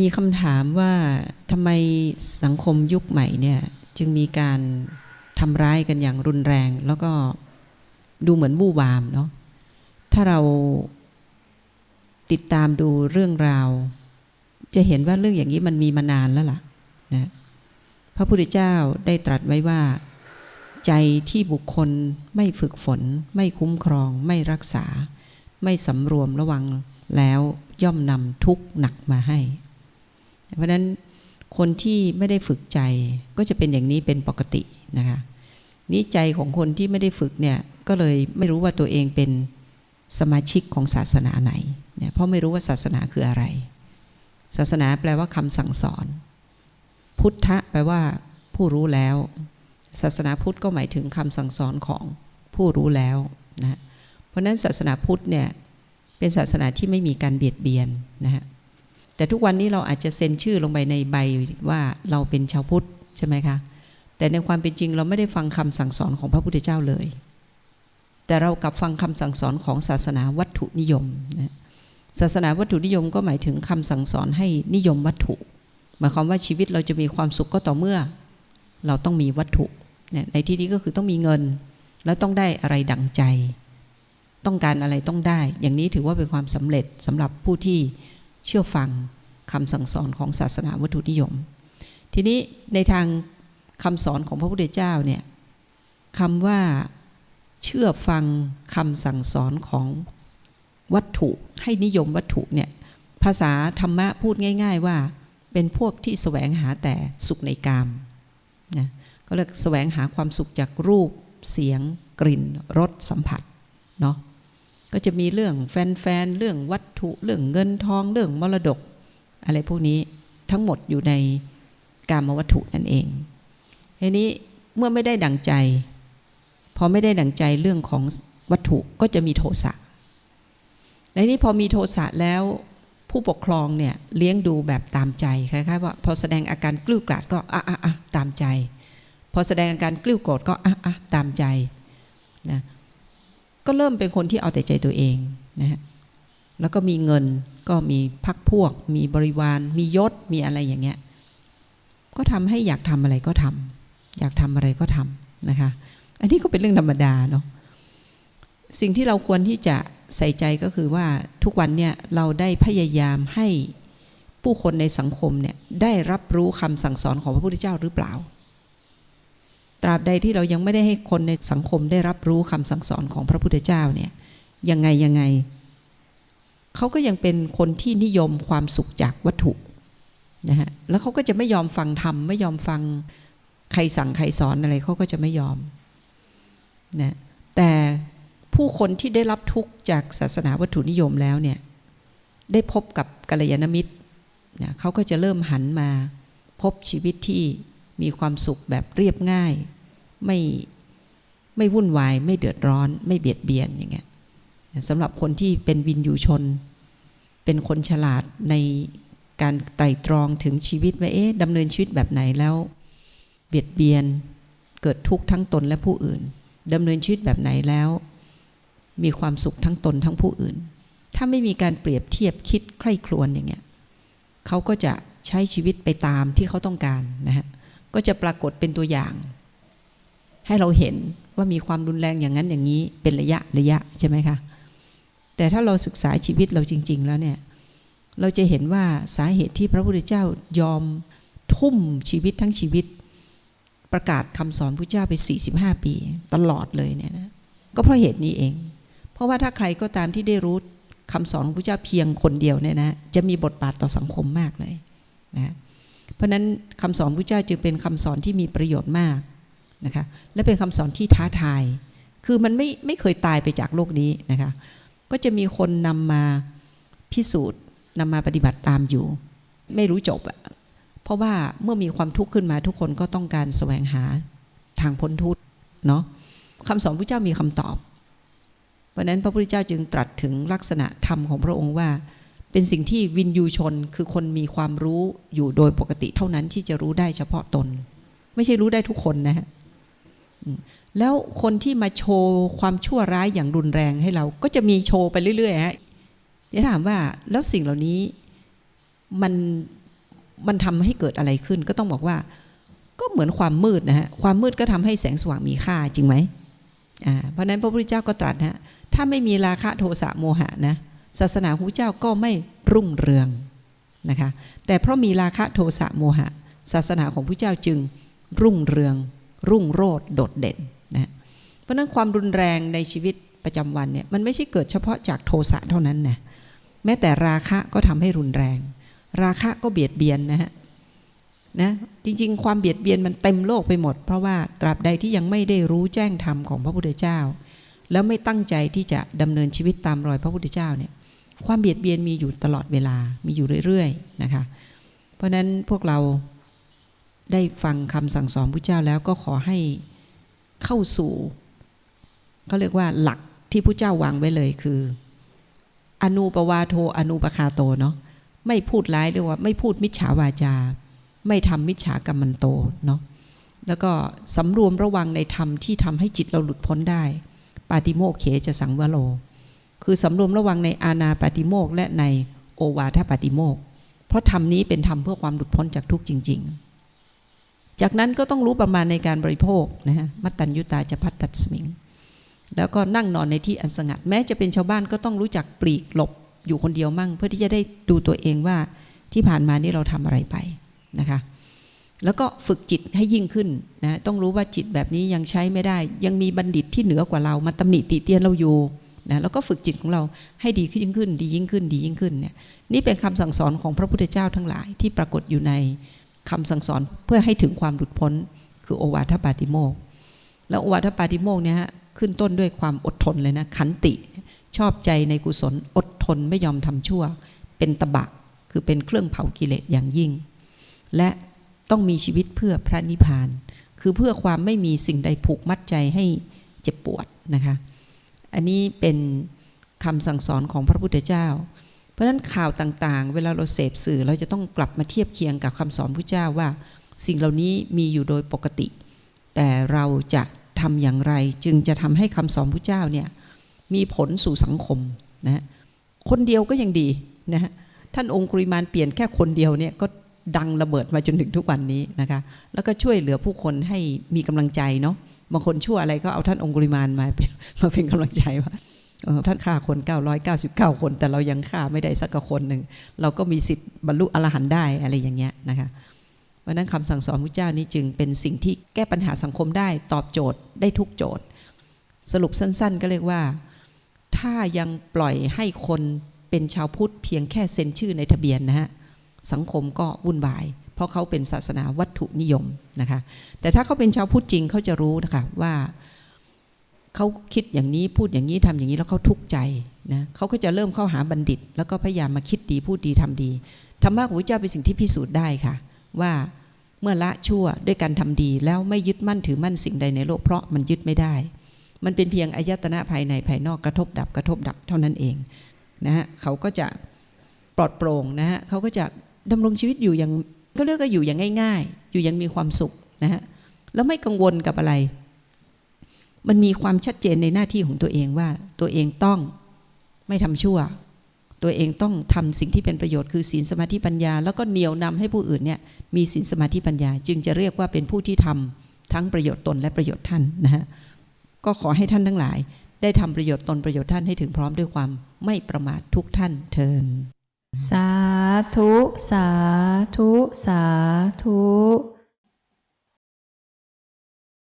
มีคำถามว่าทำไมสังคมยุคใหม่เนี่ยจึงมีการทำร้ายกันอย่างรุนแรง แล้วก็ดูเหมือนวู่วามเนาะถ้าเราติดตามดูเรื่องราว จะเห็นว่าเรื่องอย่างนี้มันมีมานานแล้วล่ะนะพระพุทธเจ้าได้ตรัสไว้ว่า ใจที่บุคคลไม่ฝึกฝน ไม่คุ้มครอง ไม่รักษา ไม่สำรวมระวังแล้วย่อมนำทุกข์หนักมาให้ เพราะนั้นคนที่ไม่ได้ฝึกใจก็จะเป็นอย่างนี้เป็นปกตินะคะนี่ใจของคนที่ไม่ได้ฝึกเนี่ยก็เลยไม่รู้ว่าตัวเองเป็นสมาชิกของศาสนาไหนเนี่ยเพราะไม่รู้ว่าศาสนาคืออะไร ศาสนาแปลว่าคำสั่งสอน พุทธะแปลว่า ผู้รู้แล้ว ศาสนาพุทธก็หมายถึงคำสั่งสอนของผู้รู้แล้วนะเพราะฉะนั้นศาสนาพุทธเนี่ยเป็นศาสนาที่ไม่มีการเบียดเบียนนะฮะ แต่ทุกวันนี้เราอาจจะเซ็นชื่อลงไปในใบว่าเราเป็นชาวพุทธใช่ไหมคะ แต่ในความเป็นจริงเราไม่ได้ฟังคำสั่งสอนของพระพุทธเจ้าเลย แต่เรากลับฟังคำสั่งสอนของศาสนาวัตถุนิยมนะศาสนาวัตถุนิยมก็หมายถึงคำสั่งสอนให้นิยมวัตถุ หมายความว่าชีวิตเราจะมีความสุขก็ต่อเมื่อ เราต้องมีวัตถุในที่นี้ก็คือต้องมีเงิน แล้วต้องได้อะไรดังใจ ต้องการอะไรต้องได้ อย่างนี้ถือว่าเป็นความสำเร็จสำหรับผู้ที่ เชื่อฟังคำสั่งสอนของศาสนาวัตถุนิยม ทีนี้ในทางคำสอนของพระพุทธเจ้าเนี่ยคำว่าเชื่อฟังคำสั่งสอนของวัตถุให้นิยมวัตถุเนี่ยภาษาธรรมะพูดง่าย ๆว่า เป็นพวกที่แสวงหาแต่สุขในกามนะก็เรียกแสวงหาความสุขจากรูปเสียงกลิ่นรสสัมผัสเนาะ ก็จะมีเรื่องแฟนๆ เรื่องวัตถุ เรื่องเงินทอง เรื่องมรดก อะไรพวกนี้ทั้งหมดอยู่ในกามวัตถุนั่นเองทีนี้เมื่อไม่ได้ดังใจ พอไม่ได้ดังใจเรื่องของวัตถุก็จะมีโทสะ ในนี้พอมีโทสะแล้วผู้ปกครองเนี่ยเลี้ยงดูแบบตามใจคล้ายๆว่าพอแสดงอาการกลิ้วกราดก็อะอะอะตามใจ พอแสดงอาการกลิ้วโกรธก็อะอะตามใจนะ ก็เริ่มเป็นคนที่เอาแต่ใจตัวเองนะฮะแล้วก็มีเงินก็มีพักพวก มีบริวาร มียศมีอะไรอย่างเงี้ยก็ทำให้อยากทำอะไรก็ทำอยากทำอะไรก็ทำนะคะ อันนี้ก็เป็นเรื่องธรรมดาเนาะสิ่งที่เราควรที่จะใส่ใจก็คือว่าทุกวันเนี่ยเราได้พยายามให้ผู้คนในสังคมเนี่ยได้รับรู้คำสั่งสอนของพระพุทธเจ้าหรือเปล่า ตราบใดที่เรายังไม่ได้ให้คนในสังคมได้รับรู้คำสั่งสอนของพระพุทธเจ้าเนี่ยยังไงยังไงเขาก็ยังเป็นคนที่นิยมความสุขจากวัตถุนะฮะแล้วเขาก็จะไม่ยอมฟังธรรมไม่ยอมฟังใครสั่งใครสอนอะไรเขาก็จะไม่ยอมนะแต่ผู้คนที่ได้รับทุกข์จากศาสนาวัตถุนิยมแล้วเนี่ยได้พบกับกัลยาณมิตรนะเขาก็จะเริ่มหันมาพบชีวิตที่ มีความสุขแบบเรียบง่าย ไม่ไม่วุ่นวาย ไม่เดือดร้อน ไม่เบียดเบียนอย่างเงี้ยสำหรับคนที่เป็นวินยูชน เป็นคนฉลาดในการไตรตรองถึงชีวิตว่าเอ๊ะดำเนินชีวิตแบบไหนแล้ว เบียดเบียนเกิดทุกข์ทั้งตนและผู้อื่นดำเนินชีวิตแบบไหนแล้ว มีความสุขทั้งตนทั้งผู้อื่น ถ้าไม่มีการเปรียบเทียบคิดใคร่ครวญอย่างเงี้ยเขาก็จะใช้ชีวิตไปตามที่เขาต้องการนะฮะ ก็จะปรากฏเป็นตัวอย่าง ให้เราเห็นว่ามีความรุนแรงอย่างนั้นอย่างนี้เป็นระยะระยะใช่ไหมคะแต่ถ้าเราศึกษาชีวิตเราจริง ๆ แล้วเนี่ยเราจะเห็นว่าสาเหตุที่พระพุทธเจ้ายอมทุ่มชีวิตทั้งชีวิต ประกาศคำสอนพระเจ้าไป 45 ปี ตลอดเลยเนี่ยนะก็เพราะเหตุนี้เอง เพราะว่าถ้าใครก็ตามที่ได้รู้คำสอนของพระเจ้าเพียงคนเดียวเนี่ยนะจะมีบทบาทต่อสังคมมากเลยนะ เพราะนั้นคำสอนพระเจ้าจึงเป็นคำสอนที่มีประโยชน์มากนะคะและเป็นคำสอนที่ท้าทาย คือมันไม่ไม่เคยตายไปจากโลกนี้นะคะก็จะมีคนนำมาพิสูจน์นำมาปฏิบัติตามอยู่ ไม่รู้จบอะเพราะว่าเมื่อมีความทุกข์ขึ้นมาทุกคนก็ต้องการแสวงหาทางพ้นทุกข์เนาะคำสอนพระเจ้ามีคำตอบเพราะนั้นพระพุทธเจ้าจึงตรัสถึงลักษณะธรรมของพระองค์ว่า เป็นสิ่งที่วินยูชนคือคนมีความรู้อยู่โดยปกติเท่านั้นที่จะรู้ได้เฉพาะตน ไม่ใช่รู้ได้ทุกคนนะฮะแล้วคนที่มาโชว์ความชั่วร้ายอย่างรุนแรงให้เรา ก็จะมีโชว์ไปเรื่อยๆฮะจะถามว่าแล้วสิ่งเหล่านี้มันมันทำให้เกิดอะไรขึ้น ก็ต้องบอกว่า ก็เหมือนความมืดนะฮะความมืดก็ทำให้แสงสว่างมีค่าจริงไหมอ่าเพราะนั้นพระพุทธเจ้าก็ตรัสนะฮะถ้าไม่มีราคะโทสะโมหะนะ ศาสนาของพระเจ้าก็ไม่รุ่งเรืองนะคะแต่เพราะมีราคะโทสะโมหะ ศาสนาของพระเจ้าจึงรุ่งเรือง รุ่งโรจน์โดดเด่นนะเพราะฉะนั้นความรุนแรงในชีวิตประจำวันเนี่ยมันไม่ใช่เกิดเฉพาะจากโทสะเท่านั้นนะแม้แต่ราคะก็ทำให้รุนแรง ราคะก็เบียดเบียนนะฮะนะจริงๆ ความเบียดเบียนมันเต็มโลกไปหมด เพราะว่าตราบใดที่ยังไม่ได้รู้แจ้งธรรมของพระพุทธเจ้า แล้วไม่ตั้งใจที่จะดำเนินชีวิตตามรอยพระพุทธเจ้าเนี่ย ความเบียดเบียนมีอยู่ตลอดเวลา มีอยู่เรื่อยๆนะคะ เพราะนั้นพวกเราได้ฟังคำสั่งสอนพระเจ้าแล้วก็ขอให้เข้าสู่เขาเรียกว่าหลักที่พระเจ้าวางไว้เลยคือ อนุปวาโทอนุปคาโตเนาะไม่พูดร้ายเรียกว่า ไม่พูดมิจฉาวาจา ไม่ทำมิจฉากรรมันโตเนาะแล้วก็สำรวมระวังในธรรมที่ทำให้จิตเราหลุดพ้นได้ ปาติโมกเขจะสังวโล คือสำรวมระวังในอาณาปาติโมกและในโอวาทปาติโมกเพราะธรรมนี้เป็นธรรมเพื่อความหลุดพ้นจากทุกข์จริง ๆ จากนั้นก็ต้องรู้ประมาณในการบริโภคนะฮะมัตตัญยุตาจะพัตตัดสมิง แล้วก็นั่งนอนในที่อันสงัด แม้จะเป็นชาวบ้านก็ต้องรู้จักปลีกหลบอยู่คนเดียวมั่ง เพื่อที่จะได้ดูตัวเองว่าที่ผ่านมานี่เราทำอะไรไปนะคะแล้วก็ฝึกจิตให้ยิ่งขึ้นนะต้องรู้ว่าจิตแบบนี้ยังใช้ไม่ได้ ยังมีบัณฑิตที่เหนือกว่าเรามาตำหนิติเตียนเราอยู่ นะแล้วก็ฝึกจิตของเราให้ดีขึ้นยิ่งขึ้น ดียิ่งขึ้น ดียิ่งขึ้นเนี่ยนี่เป็นคำสั่งสอนของพระพุทธเจ้าทั้งหลายที่ปรากฏอยู่ในคำสั่งสอนเพื่อให้ถึงความหลุดพ้น คือโอวาทปาติโมกแล้วโอวาทปาติโมกเนี่ยฮะขึ้นต้นด้วยความอดทนเลยนะขันติ ชอบใจในกุศลอดทนไม่ยอมทำชั่ว เป็นตบะคือเป็นเครื่องเผากิเลสอย่างยิ่ง และต้องมีชีวิตเพื่อพระนิพพาน คือเพื่อความไม่มีสิ่งใดผูกมัดใจให้เจ็บปวดนะคะ อันนี้เป็นคำสั่งสอนของพระพุทธเจ้า เพราะฉะนั้นข่าวต่างๆ เวลาเราเสพสื่อเราจะต้องกลับมาเทียบเคียงกับคำสอนพระเจ้าว่า สิ่งเหล่านี้มีอยู่โดยปกติ แต่เราจะทำอย่างไรจึงจะทำให้คำสอนพระเจ้าเนี่ยมีผลสู่สังคมนะคนเดียวก็ยังดีนะฮะท่านองค์กริมานเปลี่ยนแค่คนเดียวเนี่ยก็ดังระเบิดมาจนถึงทุกวันนี้นะคะ แล้วก็ช่วยเหลือผู้คนให้มีกำลังใจเนาะ บางคนชั่วอะไรก็เอาท่านองค์กริมานมามาเป็นกำลังใจว่าท่านฆ่าคน 999 คน แต่เรายังฆ่าไม่ได้สักคนหนึ่ง เราก็มีสิทธิ์บรรลุอรหันต์ได้อะไรอย่างเงี้ยนะคะเพราะฉะนั้นคำสั่งสอนพระเจ้านี้จึงเป็นสิ่งที่แก้ปัญหาสังคมได้ตอบโจทย์ได้ทุกโจทย์ สรุปสั้น ๆ ก็เรียกว่า ถ้ายังปล่อยให้คนเป็นชาวพุทธเพียงแค่เซ็นชื่อในทะเบียนนะฮะสังคมก็วุ่นวาย เพราะเขาเป็นศาสนาวัตถุนิยมนะคะ แต่ถ้าเขาเป็นชาวพุทธจริงเขาจะรู้นะคะว่าเขาคิดอย่างนี้พูดอย่างนี้ทำอย่างนี้แล้วเขาทุกข์ใจนะเขาก็จะเริ่มเข้าหาบัณฑิต แล้วก็พยายามมาคิดดีพูดดีทำดีธรรมะของพระเจ้าเป็นสิ่งที่พิสูจน์ได้ค่ะ ว่าเมื่อละชั่วด้วยการทำดี แล้วไม่ยึดมั่นถือมั่นสิ่งใดในโลกเพราะมันยึดไม่ได้ มันเป็นเพียงอายตนะภายในภายนอกกระทบดับกระทบดับเท่านั้นเองนะฮะเขาก็จะปลอดโปร่งนะฮะเขาก็จะดำรงชีวิตอยู่อย่าง ก็เรียกว่าอยู่อย่างง่าย ๆ อยู่ยังมีความสุขนะฮะแล้วไม่กังวลกับอะไร มันมีความชัดเจนในหน้าที่ของตัวเองว่า ตัวเองต้องไม่ทำชั่ว ตัวเองต้องทำสิ่งที่เป็นประโยชน์คือศีลสมาธิปัญญา แล้วก็เหนี่ยวนำให้ผู้อื่นเนี่ยมีศีลสมาธิปัญญา จึงจะเรียกว่าเป็นผู้ที่ทำทั้งประโยชน์ตนและประโยชน์ท่านนะฮะก็ขอให้ท่านทั้งหลาย ได้ทำประโยชน์ตนประโยชน์ท่านให้ถึงพร้อมด้วยความไม่ประมาททุกท่านเทินสา ธุ สาธุ สาธุ